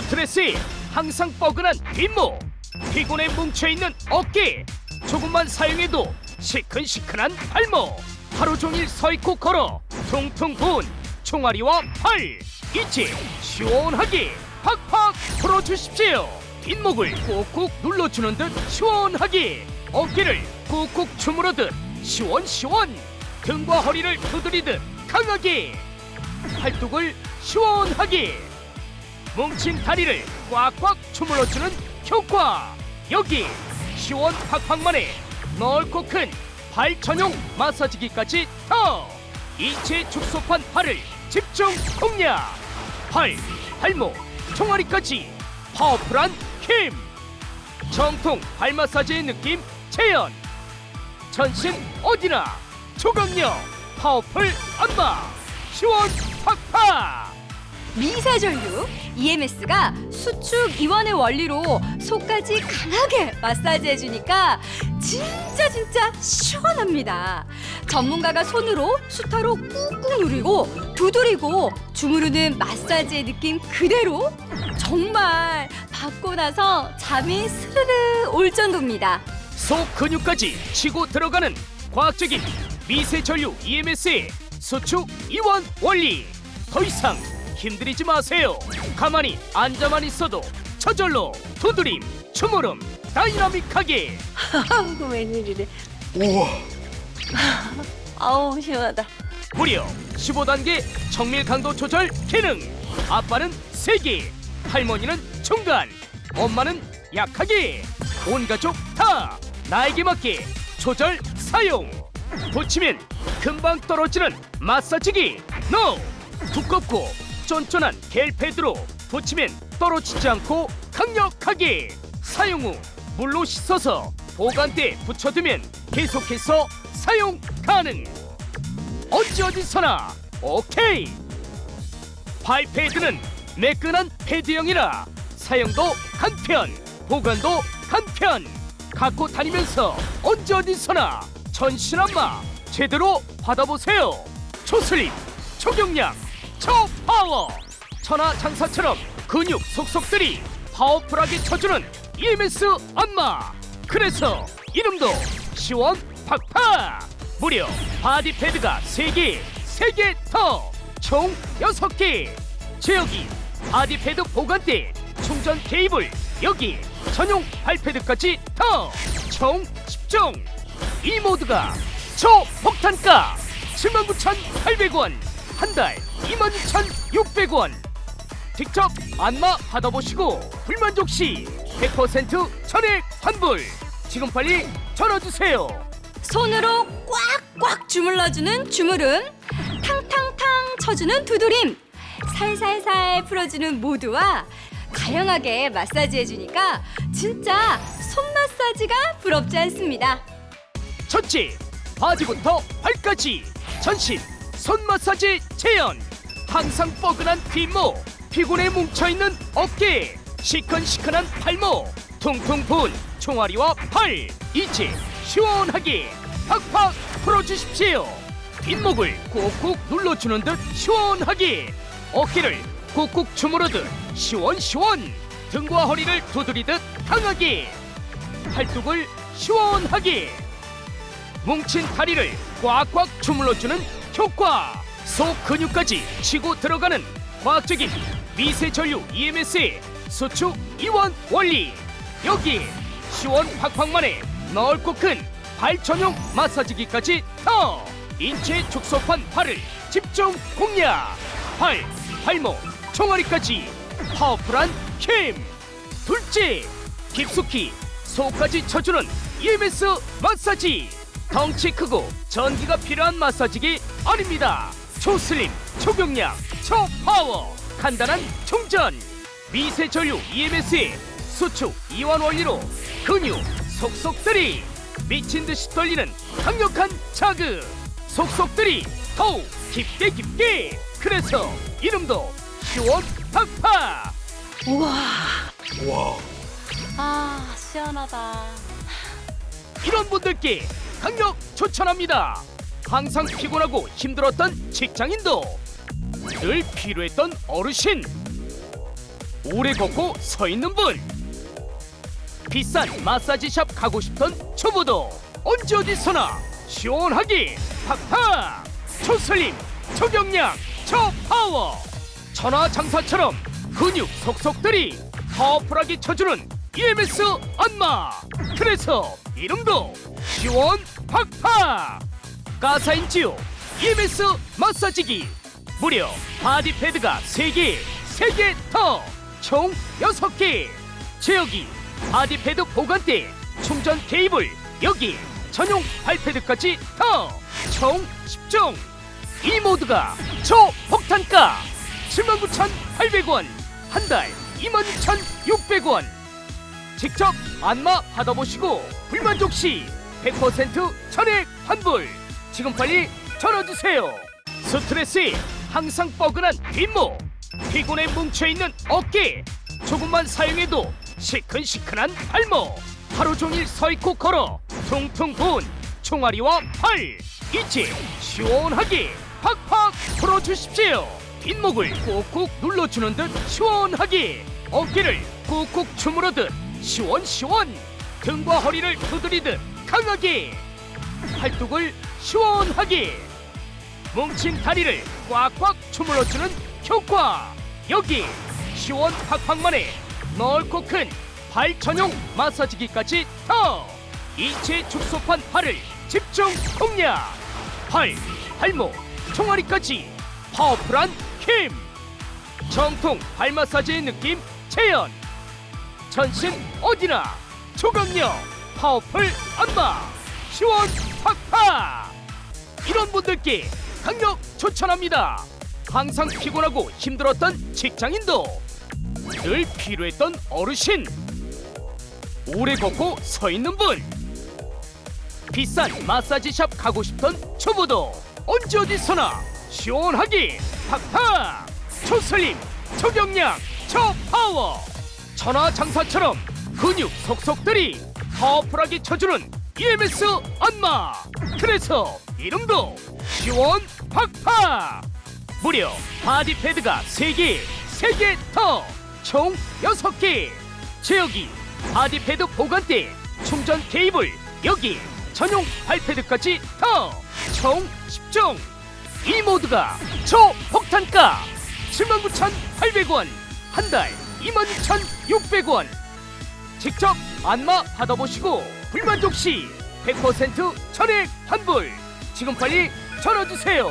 스트레스에 항상 뻐근한 뒷목 피곤에 뭉쳐있는 어깨 조금만 사용해도 시큰시큰한 발목 하루 종일 서있고 걸어 퉁퉁 부은 총아리와 팔 이제 시원하게 팍팍 풀어주십시오. 뒷목을 꾹꾹 눌러주는 듯 시원하게 어깨를 꾹꾹 주무르듯 시원시원 등과 허리를 두드리듯 강하게 팔뚝을 시원하게 뭉친 다리를 꽉꽉 주물러주는 효과. 여기 시원 팍팍만에 넓고 큰 발 전용 마사지기까지 더 이체 축소판 팔을 집중 공략. 팔, 발목, 종아리까지 파워풀한 힘. 정통 발 마사지의 느낌 재현. 전신 어디나 초강력 파워풀 안마 시원 팍팍 미세전류 EMS가 수축 이완의 원리로 속까지 강하게 마사지 해주니까 진짜 진짜 시원합니다. 전문가가 손으로 수타로 꾹꾹 누르고 두드리고 주무르는 마사지의 느낌 그대로 정말 받고 나서 잠이 스르르 올 정도입니다. 속 근육까지 치고 들어가는 과학적인 미세 전류 EMS의 수축 이완 원리 더 이상 힘들이지 마세요. 가만히 앉아만 있어도 저절로 두드림 주무름 다이나믹하게. 아우 웬일이래. 우와. 아우 시원하다. 무려 15단계 정밀 강도 조절 기능. 아빠는 세게 할머니는 중간 엄마는 약하게. 온 가족 다 나에게 맞게 조절 사용. 붙이면 금방 떨어지는 마사지기. NO! 두껍고 쫀쫀한 겔 패드로 붙이면 떨어지지 않고 강력하게 사용 후 물로 씻어서 보관대에 붙여두면 계속해서 사용 가능. 언제 어디서나 오케이. 발패드는 매끈한 패드형이라 사용도 간편 보관도 간편. 갖고 다니면서 언제 어디서나 전신안마 제대로 받아보세요. 초슬림 초경량 초 파워. 천하장사처럼 근육 속속들이 파워풀하게 쳐주는 EMS 안마. 그래서 이름도 시원 팍팍. 무려 바디 패드가 3개, 3개 더, 총 6개. 제여기 바디 패드 보관대, 충전 케이블, 여기 전용 발패드까지 더, 총 10종. 이 모두가 초폭탄가 79,800원, 한 달 22,600원. 직접 안마 받아보시고 불만족 시 100% 전액 환불. 지금 빨리 전화 주세요. 손으로 꽉꽉 주물러주는 주무름, 탕탕탕 쳐주는 두드림, 살살살 풀어주는 모두와 다양하게 마사지 해주니까 진짜 손 마사지가 부럽지 않습니다. 첫째, 바지부터 발까지 전신 손 마사지 재현. 항상 뻐근한 뒷목, 피곤에 뭉쳐있는 어깨, 시큰시큰한 팔목, 퉁퉁 부은 총아리와 팔, 이제 시원하게 팍팍 풀어주십시오. 뒷목을 꾹꾹 눌러주는 듯 시원하게, 어깨를 꾹꾹 주무르듯 시원시원, 등과 허리를 두드리듯 강하게, 팔뚝을 시원하게. 뭉친 다리를 꽉꽉 주물러주는 효과 속 근육까지 치고 들어가는 과학적인 미세 전류 EMS의 수축 이완 원리. 여기 시원 팍팍만에 넓고 큰 발 전용 마사지기까지 더 인체 축소판 팔을 집중 공략. 팔, 발목, 종아리까지 파워풀한 힘. 둘째 깊숙이 속까지 쳐주는 EMS 마사지. 덩치 크고 전기가 필요한 마사지기 아닙니다. 초슬림, 초경량, 초파워 간단한 충전. 미세 전류 EMS의 수축 이완 원리로 근육 속속들이 미친 듯이 떨리는 강력한 자극. 속속들이 더욱 깊게 깊게. 그래서 이름도 시원 팍팍. 아 시원하다. 이런 분들께 강력 추천합니다. 항상 피곤하고 힘들었던 직장인도 늘 필요했던 어르신. 오래 걷고 서 있는 분. 비싼 마사지 샵 가고 싶던 초보도 언제 어디서나 시원하게 팍팍! 초슬림 초경량 초파워! 천하장사처럼 근육 속속들이 파워풀하게 쳐주는 EMS 안마! 그래서 이름도 시원 팍팍 가사인지요 EMS 마사지기. 무려 바디패드가 3개 3개 더총 6개. 제어기 바디패드 보관대 충전 케이블 여기 전용 발패드까지 더총 10종. 이 모드가 초폭탄가. 79,800원 한 달 22,600원. 직접 안마 받아보시고 불만족 시 100% 전액 환불 지금 빨리 전화주세요. 스트레스에 항상 뻐근한 뒷목 피곤에 뭉쳐있는 어깨 조금만 사용해도 시큰시큰한 발목 하루 종일 서있고 걸어 퉁퉁 부은 총알이와 팔 이제 시원하게 팍팍 풀어주십시오. 뒷목을 꾹꾹 눌러주는 듯 시원하게 어깨를 꾹꾹 주무르듯 시원시원 등과 허리를 두드리듯 강하게 팔뚝을 시원하게 뭉친 다리를 꽉꽉 주물러 주는 효과. 여기 시원 팍팍만의 넓고 큰 발 전용 마사지기까지 더 이체 축소판 팔을 집중 공략. 팔, 발목, 종아리까지 파워풀한 힘. 정통 발 마사지의 느낌 재현. 전신 어디나 초강력 파워풀 안마 시원 팍팍 이런 분들께 강력 추천합니다. 항상 피곤하고 힘들었던 직장인도 늘 필요했던 어르신 오래 걷고 서 있는 분 비싼 마사지샵 가고 싶던 초보도 언제 어디서나 시원하게 팍팍 초슬림 초경량 초파워 천하장사처럼 근육 속속들이 파워풀하게 쳐주는 EMS 안마. 그래서 이름도 시원 팍팍 무려 바디패드가 3개 3개 더총 6개. 제어기 바디패드 보관대 충전 케이블 여기 전용 발패드까지 더총 10종. 이 모드가 초폭탄가. 79,800원 한 달 22,600원. 직접 안마 받아보시고 불만족 시 100% 전액 환불. 지금 빨리 전화주세요